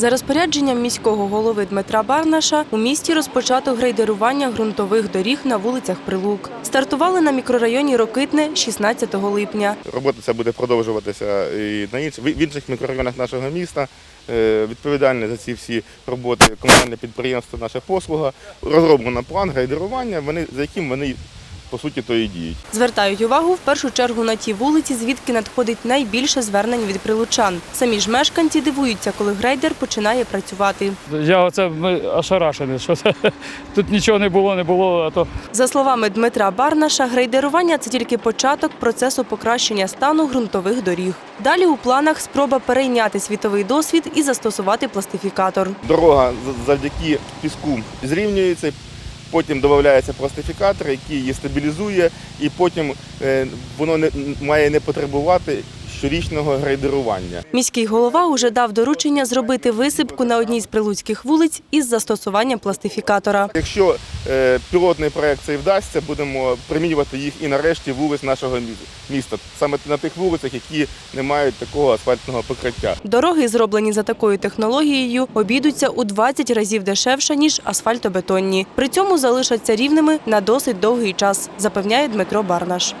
За розпорядженням міського голови Дмитра Барнаша у місті розпочато грейдерування ґрунтових доріг на вулицях Прилук. Стартували на мікрорайоні Рокитне 16 липня. Робота ця буде продовжуватися і на інших, в інших мікрорайонах нашого міста. Е, Відповідальне за ці всі роботи комунальне підприємство Наша послуга. Розроблено план грейдерування, вони, за яким вони по суті то і діють. Звертають увагу в першу чергу на ті вулиці, звідки надходить найбільше звернень від прилучан. Самі ж мешканці дивуються, коли грейдер починає працювати. Я оце ми ошарашений, що це, тут нічого не було, не було, а то За словами Дмитра Барнаша, грейдерування це тільки початок процесу покращення стану ґрунтових доріг. Далі у планах спроба перейняти світовий досвід і застосувати пластифікатор. Дорога завдяки піску зрівнюється, потім додається пластифікатор, який її стабілізує, і потім е, воно не має не потребувати щорічного грейдерування. Міський голова уже дав доручення зробити висипку на одній з прилуцьких вулиць із застосуванням пластифікатора. Якщо е, пілотний проект цей вдасться, будемо примінювати їх і на решті вулиць нашого міста, саме на тих вулицях, які не мають такого асфальтного покриття. Дороги, зроблені за такою технологією, обійдуться у 20 разів дешевше, ніж асфальтобетонні. При цьому залишаться рівними на досить довгий час, запевняє Дмитро Барнаш.